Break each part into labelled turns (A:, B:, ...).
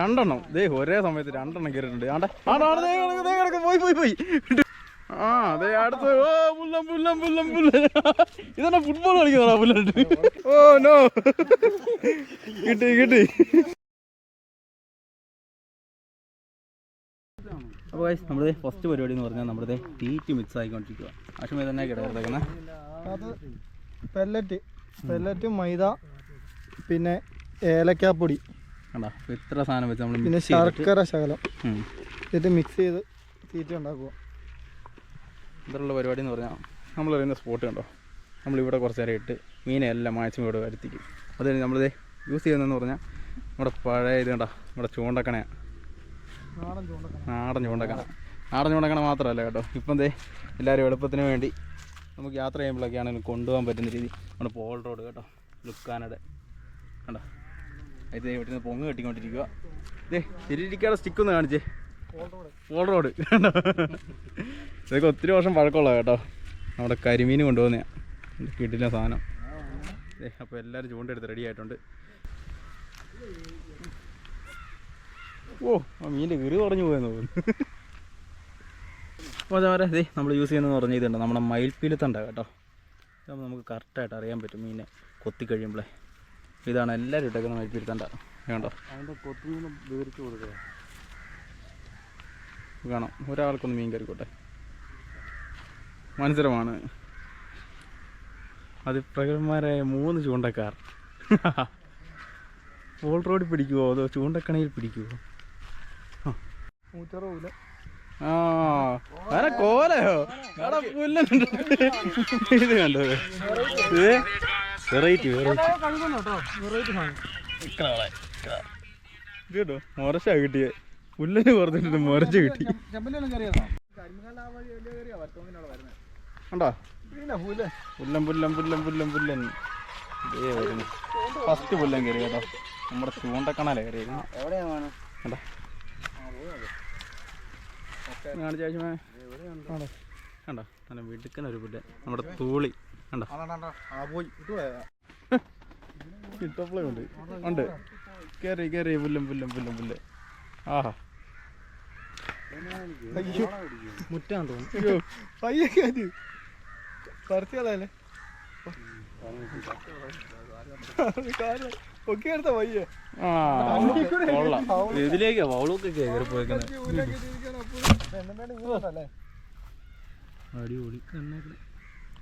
A: രണ്ടെണ്ണം. ദേ ഒരേ സമയത്ത് രണ്ടെണ്ണം കയറിയിട്ടുണ്ട് ആണ്ടെ കിടക്ക്, പോയി പോയി പോയി. ആ അതെ അടുത്ത് ഓ പുല്ലം പുല്ലം പുല്ലം പുല്ലം. ഇതെന്നാ ഫുട്ബോൾ കളിക്കുന്നതാ പുല്ലുണ്ട് ഓ നോ കിട്ടി കിട്ടി. അപ്പോൾ ഗൈസ് നമ്മുടെ ഫസ്റ്റ് പരിപാടി എന്ന് പറഞ്ഞാൽ നമ്മുടെ തീറ്റ് മിക്സ് ആയിക്കൊണ്ടിരിക്കുക ആശുമ തന്നെ കിടക്കുന്നത്
B: അത് പെല്ലറ്റ് പെല്ലറ്റ് മൈദ പിന്നെ ഏലക്കാപ്പൊടി.
A: കണ്ടോ? ഇത്ര സാധനം വെച്ച് നമ്മൾ
B: പിന്നെ ശർക്കര ശകലം. എന്നിട്ട് മിക്സ് ചെയ്ത് തീറ്റ ഉണ്ടാക്കുക
A: ഇതിലുള്ള പരിപാടി എന്ന് പറഞ്ഞാൽ നമ്മൾ അറിയുന്ന സ്പോട്ട് കണ്ടോ? നമ്മളിവിടെ കുറച്ച് നേരം ഇട്ട് മീനെ എല്ലാം മാക്സിമം ഇവിടെ വരുത്തിക്കും. അത് കഴിഞ്ഞ് നമ്മളിത് യൂസ് ചെയ്യുന്നതെന്ന് പറഞ്ഞാൽ നമ്മുടെ പഴയ ഇത് കണ്ടോ? നമ്മുടെ ചൂണ്ടക്കണയാണ്
B: നാടൻ ചൂണ്ടക്കണം.
A: നാടൻ ചൂണ്ടക്കണ. നാടൻ ചൂണ്ടക്കണ മാത്രമല്ല കേട്ടോ. ഇപ്പം ദേ എല്ലാവരും എളുപ്പത്തിന് വേണ്ടി നമുക്ക് യാത്ര ചെയ്യുമ്പോഴൊക്കെയാണെങ്കിലും കൊണ്ടുപോകാൻ പറ്റുന്ന രീതി. നമ്മുടെ പോൾ റോഡ് കേട്ടോ. ലുക്കാനയുടെ കണ്ടോ? ഇത് ഇവിടെ നിന്ന് പൊങ്ങ് കെട്ടിക്കൊണ്ടിരിക്കുക ഇതേ തിരിയിരിക്കാതെ സ്റ്റിക്ക് ഒന്ന് കാണിച്ചേ. ഓൾ റോഡ് ഇതൊക്കെ ഒത്തിരി വർഷം പഴക്കമുള്ള കേട്ടോ. നമ്മുടെ കരിമീൻ കൊണ്ടുപോകുന്ന കിട്ടില്ല സാധനം. ഏ അപ്പോൾ എല്ലാവരും ചൂണ്ടെടുത്ത് റെഡി ആയിട്ടുണ്ട്. ഓ ആ മീന്റെ കീറി കുറഞ്ഞു പോയെന്ന് തോന്നുന്നു. അപ്പോൾ അതേപോലെ ദേ നമ്മൾ യൂസ് ചെയ്യുന്നതെന്ന് പറഞ്ഞ ഇതുണ്ട്. നമ്മുടെ മയിൽപ്പീലത്തണ്ട കേട്ടോ. നമുക്ക് കറക്റ്റായിട്ട് അറിയാൻ പറ്റും മീനെ കൊത്തി കഴിയുമ്പോഴേ ഇതാണ് എല്ലാവരും ഇട്ടേക്കുന്ന മയിൽപ്പീലത്തണ്ട വേണ്ടോ.
B: അതിന്റെ കൊത്തുമീനും ദീർഘിച്ച് കൊടുക്കുക
A: കാണാം. ഒരാൾക്കൊന്ന് മീൻ കറിക്കോട്ടെ മത്സരമാണ് അതിപ്രഗന്മാരായ മൂന്ന് ചൂണ്ടക്കാർ. ഓൾ റോഡിൽ പിടിക്കുവോ? അതോ ചൂണ്ടക്കണയിൽ പിടിക്കുവോ?
B: നൂറ്ററുപത്
A: ആ കോലയോ? എടാ പുല്ലുണ്ട് ഇത് കണ്ടോ? ഇത്? വെറൈറ്റി വെറൈറ്റി കേട്ടോ. മുരശ കിട്ടിയേ. പുല്ലിന് പറഞ്ഞിട്ട് മുരച്ച കിട്ടി.
B: വരുന്നത്
A: കണ്ടോ?
B: പിന്നെ പൂല്ലേ?
A: പുല്ലൻ പുല്ലൻ പുല്ലൻ പുല്ലൻ പുല്ലൻ. ഇതേ വരുന്നു. ഫസ്റ്റ് പുല്ലൻ കയറി കേട്ടോ. നമ്മുടെ ചൂണ്ടക്കണല കയറിയിരുന്നു
B: എവിടെയാണ്
A: കണ്ടോ? കാണിച്ച കണ്ടോ? നല്ല വെടുക്കൻ ഒരു പുല്ലൻ നമ്മുടെ തൂളി. കണ്ടോ? ഉണ്ട്. ഉണ്ട് കയറി കയറി പുല്ലും പുല്ലും പുല്ലൻ പുല്ല്. ആഹാ.
B: മുറ്റാൻ
A: മുറ്റാന്ന് തോന്നുന്നു.
B: അയ്യോ. പയ്യെ
A: ഇതിലേക്ക് കയറി പോയിക്കുന്നത് അടിപൊളി.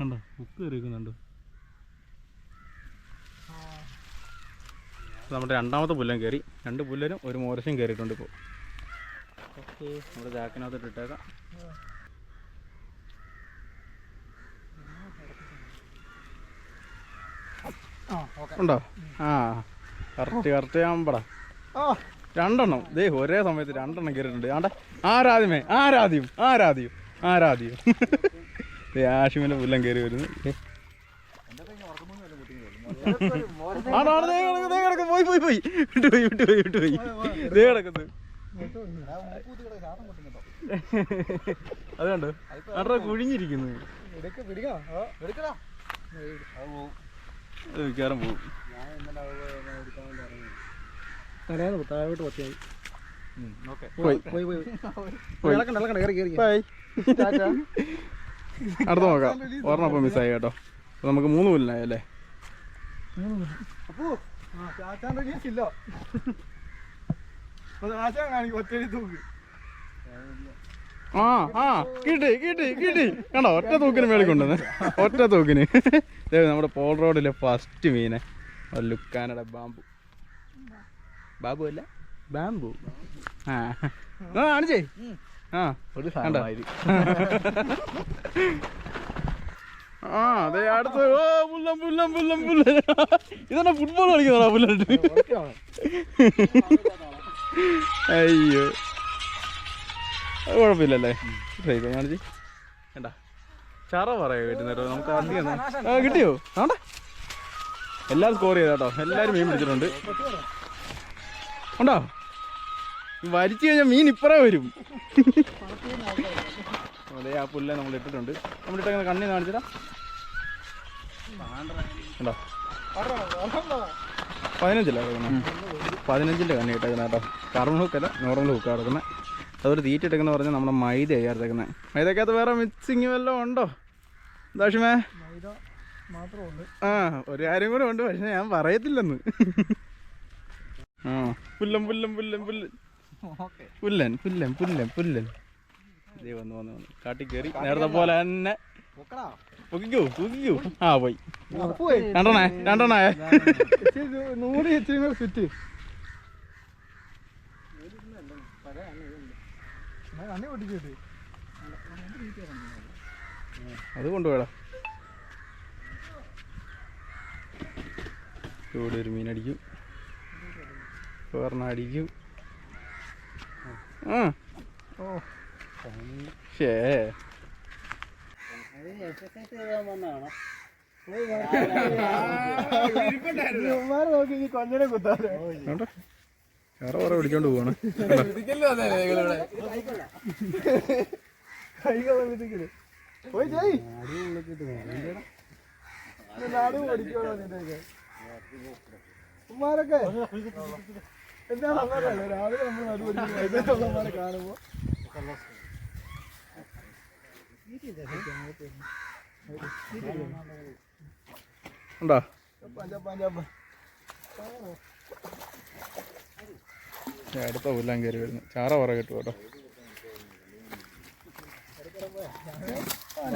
A: കണ്ടോ? ഉക്ക് കയറിക്കുന്നുണ്ടോ നമ്മുടെ രണ്ടാമത്തെ പുല്ലൻ കയറി. രണ്ട് പുല്ലനും ഒരു മോരശം കയറിയിട്ടുണ്ട് ഇപ്പോൾ ഓക്കെ. നമ്മുടെ ചാക്കിനകത്തോട്ട് ഇട്ടേക്കാം. ഉണ്ടോ? ആ കറക്റ്റ് കറക്റ്റ് ആകുമ്പടാ രണ്ടെണ്ണം. ദേ ഒരേ സമയത്ത് രണ്ടെണ്ണം കയറിയിട്ടുണ്ട്. ആണ്ടെ ആരാദ്യമേ ആരാദ്യം ആരാദ്യം ആരാദ്യം ദേ പുല്ലം കയറി വരുന്നു. പോയി പോയി പോയി. വിട്ടു പോയി വിട്ടു പോയി വിട്ടു പോയി. ദേ കിടക്കുന്നു. അത് കണ്ടോ? ആടാ കുഴിഞ്ഞിരിക്കുന്നു. മിക്കവാറും പോകും
B: താഴോട്ട് പത്തിയായി.
A: പോയി
B: പോയി പോയി.
A: പോയി.
B: ഇളക്കണ്ട ഇളക്കണ്ട കയറി കയറി
A: ബൈ അടുത്ത നോക്കാം. അപ്പം മിസ്സായി കേട്ടോ. നമുക്ക് മൂന്ന് പുല്ലായി അല്ലേ?
B: ആ
A: ആ കിട്ടി കിട്ടി കിട്ടി. കണ്ടോ ഒറ്റ തൂക്കിന് മേളിൽ കൊണ്ടുവന്ന്. ഒറ്റ തൂക്കിന്. നമ്മുടെ പോൾ റോഡിലെ ഫസ്റ്റ് മീനെ. ലുക്കാനയുടെ ബാമ്പു ബാബു അല്ല? ബാമ്പു ആ, കാണിച്ചേ? ആ. കണ്ടോ? ആ അതെ അടുത്ത് ഓ പുല്ലം പുല്ലം പുല്ലം പുല്ലൻ ഇതെന്നാ ഫുട്ബോൾ കളിക്കുന്നതാ പുല്ലിട്ട് അയ്യോ. അത് കുഴപ്പമില്ലല്ലേ? കാണിച്ച് വേണ്ട ചറ പറയാ കിട്ടുന്നേരോ നമുക്ക് അധികം കിട്ടിയോ? ആണ്ട എല്ലാവരും സ്കോർ ചെയ്തോ കേട്ടോ എല്ലാവരും മീൻ പിടിച്ചിട്ടുണ്ട്. ഉണ്ടോ? വലിച്ചു കഴിഞ്ഞാൽ മീൻ ഇപ്പറേ വരും. അതെ ആ പുല്ല നമ്മൾ ഇട്ടിട്ടുണ്ട്. നമ്മൾ ഇട്ടങ്ങനെ കണ്ണി കാണിച്ചിട്ടാ ഉണ്ടോ പതിനഞ്ചില്ല കിടക്കുന്നത് പതിനഞ്ചിന്റെ കണ്ണി ഇട്ടേക്കുന്ന കേട്ടോ കർമ്മ ഹുക്കല്ല നോർമൽ ഹുക്കാണ് കിടക്കുന്നത് അതൊരു തീറ്റ ഇട്ടേക്കുന്ന പറഞ്ഞാൽ നമ്മുടെ മൈദ ചേർത്തേക്കുന്നത് മൈദക്കകത്ത് വേറെ മിക്സിങ് വല്ലതും ഉണ്ടോ? ദോഷമേ ആ ഒരു കാര്യം കൂടെ ഉണ്ട് പക്ഷെ ഞാൻ പറയത്തില്ലെന്ന്. ആ. പുല്ലം പുല്ലം പുല്ലം
B: ഓക്കെ
A: പുല്ലൻ പുല്ലൻ പുല്ലൻ പുല്ലൻ. ദേ വന്നു വന്നു വന്നു. കാട്ടി കയറി നേരത്തെ പോലെ തന്നെ. പൊക്കിക്കോ പൊക്കിക്കോ. ആ പോയി.
B: പോയി
A: രണ്ടെണ്ണേ രണ്ടെണ്ണേ
B: നൂറ് കൂടെ ഫിറ്റ്
A: അത് കൊണ്ടുപോയടാ. ഇവിടെ ഒരു മീൻ അടിക്കും വേറെ അടിക്കും.
B: ഈ കൊഞ്ഞനെ കുത്താതെ
A: വേറെ വേറെ പിടിച്ചോണ്ട് പോവാണ്
B: പോയി ചെയ് നാട് ഓടിക്കോളോ ഉമ്മാരൊക്കെ എന്താണ് രാവിലെ നമ്മൾ നടു പഠിക്കുന്നത് കാണുമ്പോ
A: ഉണ്ടോ?
B: പഞ്ചാബ് പഞ്ചാബ്
A: ദേ അടുത്ത പുല്ലാൻ കയറി വരുന്നു. ചാറ പറ കിട്ടും കേട്ടോ.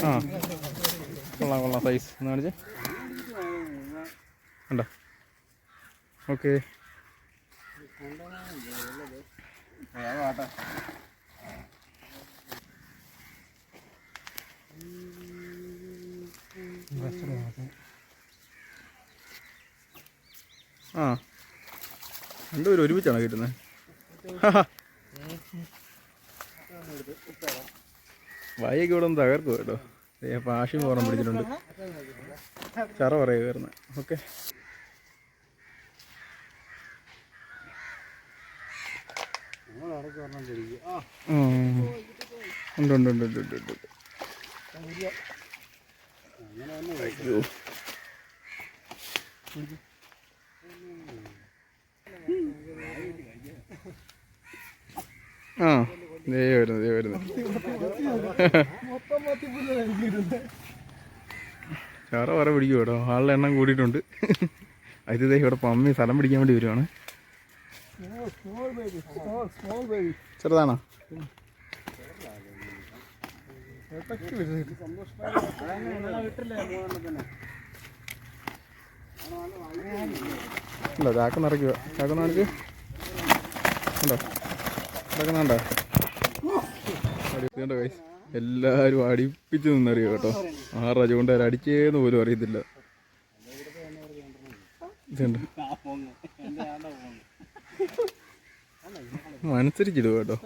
A: ആ. കൊള്ളാം കൊള്ളാം. സൈസ് എന്ന് കാണിച്ച്. ഉണ്ടോ? ഓക്കെ ആ. രണ്ടുപേരും ഒരുമിച്ചാണ് കിട്ടുന്നത് വായൊക്കെ ഇവിടെ ഒന്ന് തകർക്കും കേട്ടോ. പാഷി പോറാൻ പിടിച്ചിട്ടുണ്ട്. ചറ പറയുക വരുന്നത് ഓക്കെ. ഉണ്ട് ഉണ്ട് ഉണ്ട് ഉണ്ട് ഉണ്ട്. അയ്യോ. ആ ദേ വരുന്നു ദേ വരുന്നു. ചാറ വര പിടിക്കും കേട്ടോ. ആളുടെ എണ്ണം കൂടിയിട്ടുണ്ട്. അത് ദേ ഇവിടെ പമ്മി സ്ഥലം പിടിക്കാൻ വേണ്ടി വരുവാണ്. ചെറുതാണോ? ഇല്ല ചാക്ക നിറയ്ക്കുക. ചാക്ക നിറയ്ക്ക് ഉണ്ടോ? ഇതൊക്കെ അടിക്കണ്ട കൈ എല്ലാവരും അടിപ്പിച്ച് നിന്നറിയോ കേട്ടോ? ആ റജ കൊണ്ട് അവർ അടിച്ചേന്ന് പോലും അറിയത്തില്ല. ഇതുണ്ട്. അനുസരിച്ചിടുക കേട്ടോ.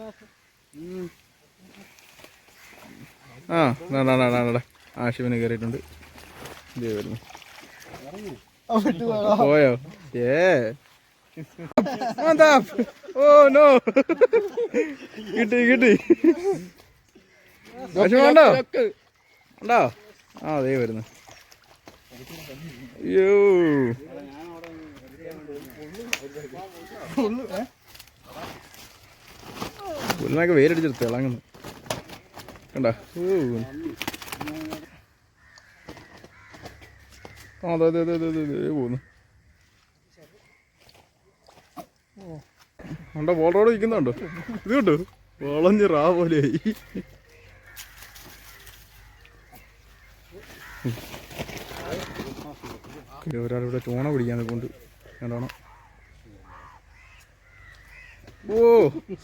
A: ആ നാടാ നാടാ കയറിയിട്ടുണ്ട്. ഇതേ വരുന്നു. പോയോ? ഏ. Oh no. കിട്ടി കിട്ടി. വിഷമമുണ്ടോ ഉണ്ടോ? ആ അതേ വരുന്നു. അയ്യോ. പുല്ലിനൊക്കെ വേരടിച്ചെടുത്ത് ഇളങ്ങുന്നു കണ്ടോ? ആ അതെ അതെ അതെ അതെ അതെ പോകുന്നു ഉണ്ടോ? ബോൾ നിൽക്കുന്നുണ്ടോ? ഇത് കണ്ടോ? വളഞ്ഞ് റാ പോലെയായി. ഒരാളിവിടെ ചോണ പിടിക്കാൻ കൊണ്ട് കണ്ടോണം? ഓ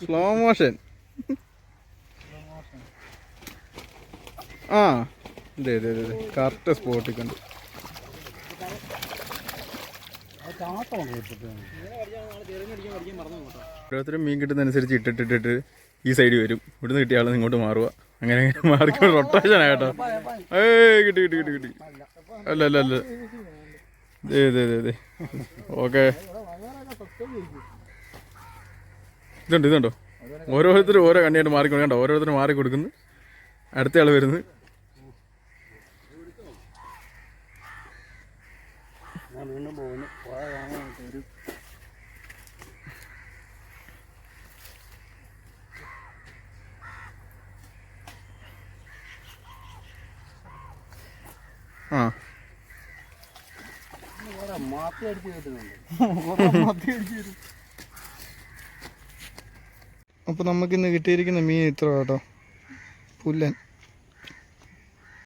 A: സ്ലോ മോഷൻ ആ അതെ അതെ അതെ കറക്റ്റ് സ്പോട്ടിൽ കണ്ടു ഓരോരുത്തരും മീൻ കിട്ടുന്നതനുസരിച്ച് ഇട്ടിട്ടിട്ടിട്ട് ഈ സൈഡിൽ വരും. ഇവിടുന്ന് കിട്ടിയ ഇങ്ങോട്ട് മാറുക. അങ്ങനെ അങ്ങനെ മാറിക്കൊണ്ട് റൊട്ടേഷൻ കേട്ടോ. ഏയ് കിട്ടി കിട്ടി കിട്ടി കിട്ടി. അല്ല അല്ല അല്ല. ദേ ദേ ദേ ഓക്കെ. ഇതുണ്ട് ഇതുണ്ടോ ഓരോരുത്തരും ഓരോ കണ്ണിയായിട്ട് മാറി കൊടുക്കണ്ട ഓരോരുത്തരും മാറി കൊടുക്കുന്നു അടുത്തയാൾ വരുന്നു ആ
C: മാത്തി അടിച്ചു കേട്ടിട്ടുണ്ട് മാത്തി കേട്ടു
B: അപ്പോൾ നമുക്കിന്ന് കിട്ടിയിരിക്കുന്ന മീൻ ഇത്ര കേട്ടോ. പുല്ലൻ.